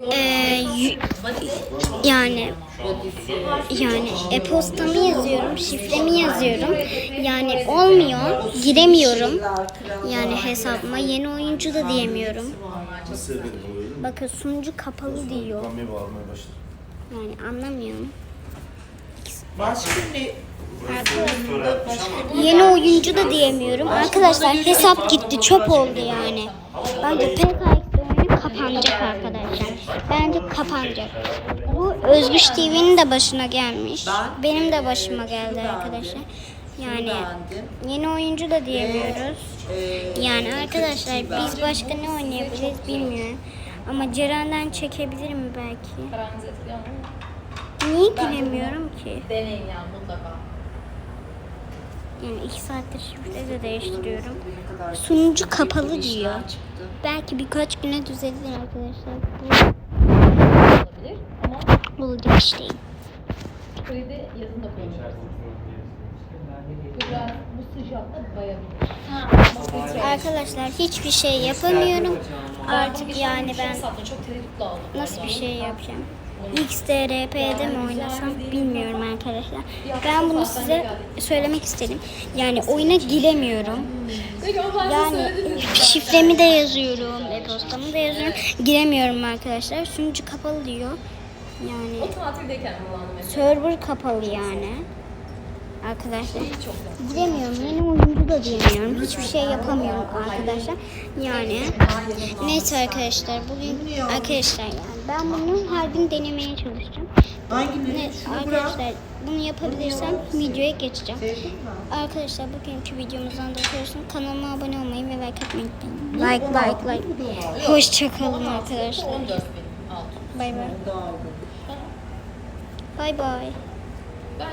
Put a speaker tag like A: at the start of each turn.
A: Ee, yani yani e-postamı yazıyorum, şifremi yazıyorum. Yani olmuyor, giremiyorum. Yani hesabıma yeni oyuncu da diyemiyorum. Bakın sunucu kapalı diyor. Yani anlamıyorum.
B: Başka ne?
A: Yeni oyuncu da diyemiyorum. Arkadaşlar hesap gitti, çöp oldu yani. Bence oyunu kapanacak arkadaşlar. Bence kapanacak. Bu Özgüç TV'nin de başına gelmiş. Benim de başıma geldi arkadaşlar. Yani yeni oyuncu da diyemiyoruz. Yani arkadaşlar biz başka ne oynayabiliriz bilmiyorum. Ama Ceren'den çekebilirim belki. Niye giremiyorum ki?
C: Deneyin ya mutlaka.
A: Yani iki saattir şifre de değiştiriyorum. Sunucu kapalı diyor. Belki birkaç güne düzelir arkadaşlar.
C: Olabilir ama
A: Bulacak işte.
C: kredi yazın da kullanabilirsiniz. Bu biraz bu sıcakta bayabilir.
A: Arkadaşlar hiçbir şey yapamıyorum. Artık yani ben nasıl bir şey yapacağım? XDRP'de mi oynasam bilmiyorum arkadaşlar. Ben bunu size söylemek istedim. Yani oyuna giremiyorum. Yani şifremi de yazıyorum, e-postamı da yazıyorum. Giremiyorum arkadaşlar. Sunucu kapalı diyor. Yani
C: O
A: server kapalı yani. Arkadaşlar. Giremiyorum. Yeni oyuncu da diyemiyorum. Hiçbir şey yapamıyorum arkadaşlar. Yani neyse arkadaşlar bugün arkadaşlar yani ben bunu her gün denemeye çalışacağım.
B: Hangi
A: Ne, arkadaşlar bunu yapabilirsem videoya geçeceğim. Arkadaşlar bugünkü videomuzdan da görüyorsun. Kanalıma abone olmayı ve like atmayı unutmayın. Like like like. Hoşçakalın arkadaşlar.
C: 14 bin altı.
A: Bay bay. Bay bay.